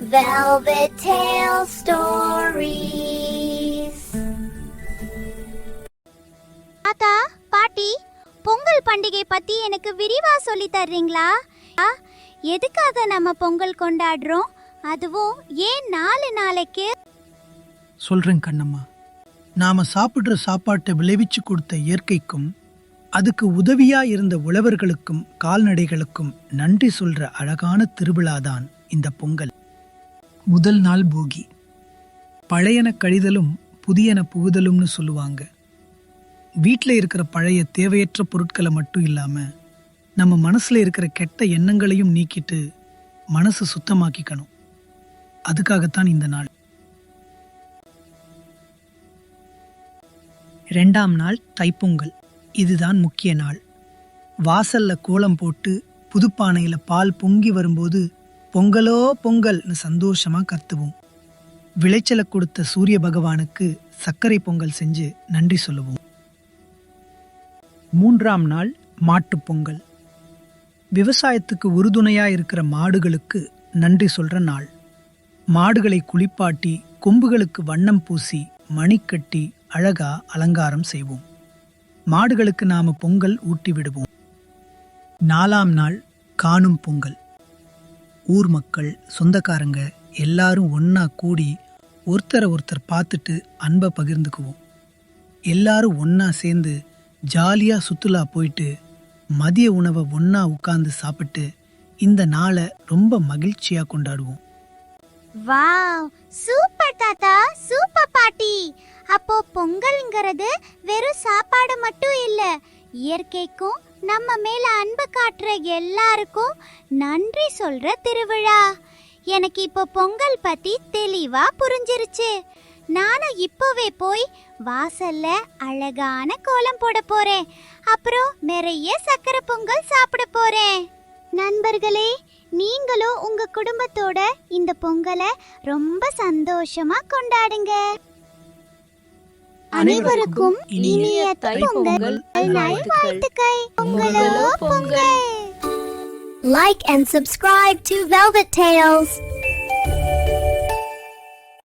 Velvet Tail Stories. தாத்தா பாட்டி பொங்கல் பண்டிகை பத்தி எனக்கு விரிவா சொல்லி தர்றீங்களா? ஆ, எதுக்காக நம்ம பொங்கல் கொண்டாடுறோம்? அதுவும் ஏன் நாலு நாளைக்கு? சொல்றேன் கண்ணம்மா. நாம சாப்பிடுற சாப்பாட்டை விளைவிச்சு கொடுத்த இயற்கைக்கும் அதுக்கு உதவியா இருந்த உழவர்களுக்கும் கால்நடைகளுக்கும் நன்றி சொல்ற அழகான திருவிழாதான் இந்த பொங்கல். முதல் நாள் போகி. பழையன கழிதலும் புதியன புகுதலும்னு சொல்லுவாங்க. வீட்டில் இருக்கிற பழைய தேவையற்ற பொருட்களை மட்டும் இல்லாமல் நம்ம மனசில் இருக்கிற கெட்ட எண்ணங்களையும் நீக்கிட்டு மனசு சுத்தமாக்கிக்கணும். அதுக்காகத்தான் இந்த நாள். ரெண்டாம் நாள் தைப்பொங்கல். இதுதான் முக்கிய நாள். வாசல்ல கோலம் போட்டு புதுப்பானையில பால் பொங்கி வரும்போது பொங்கலோ பொங்கல்னு சந்தோஷமாக கத்துவோம். விளைச்சலை கொடுத்த சூரிய பகவானுக்கு சர்க்கரை பொங்கல் செஞ்சு நன்றி சொல்லுவோம். மூன்றாம் நாள் மாட்டுப் பொங்கல். விவசாயத்துக்கு உறுதுணையாக இருக்கிற மாடுகளுக்கு நன்றி சொல்கிற நாள். மாடுகளை குளிப்பாட்டி கொம்புகளுக்கு வண்ணம் பூசி மணிக்கட்டி அழகா அலங்காரம் செய்வோம். மாடுகளுக்கு நாம பொங்கல் ஊட்டி விடுவோம். நாலாம் நாள் காணும் பொங்கல். ஊர் மக்கள் சொந்தக்காரங்க எல்லாரும் ஒன்றா கூடி ஒருத்தரை ஒருத்தர் பார்த்துட்டு அன்பை பகிர்ந்துக்குவோம். எல்லாரும் ஒன்றா சேர்ந்து ஜாலியாக சுற்றுலா போயிட்டு மதிய உணவை ஒன்றா உட்கார்ந்து சாப்பிட்டு இந்த நாளை ரொம்ப மகிழ்ச்சியாக கொண்டாடுவோம். வாவ்! சூப்பர் தாத்தா! சூப்பர் பாட்டி! அப்போ பொங்கல்ங்கிறது வெறும் சாப்பாடு மட்டும் இல்ல இயற்கைக்கும் நம்ம மேல அன்பு காட்டுற எல்லாருக்கும் நன்றி சொல்ற திருவிழா. எனக்கு இப்போ பொங்கல் பத்தி தெளிவா புரிஞ்சிருச்சு. நானும் இப்போவே போய் வாசல்ல அழகான கோலம் போட போறேன். அப்புறம் நிறைய சக்கரை பொங்கல் சாப்பிட போறேன். நண்பர்களே நீங்களும் உங்க குடும்பத்தோட இந்த பொங்கலை ரொம்ப சந்தோஷமா கொண்டாடுங்க. அனைவருக்கும் இனிய தைப்பொங்கல். நல்வாழ்த்துக்கள் பொங்கலோ. Pongal. Like and subscribe to Velvet Tales.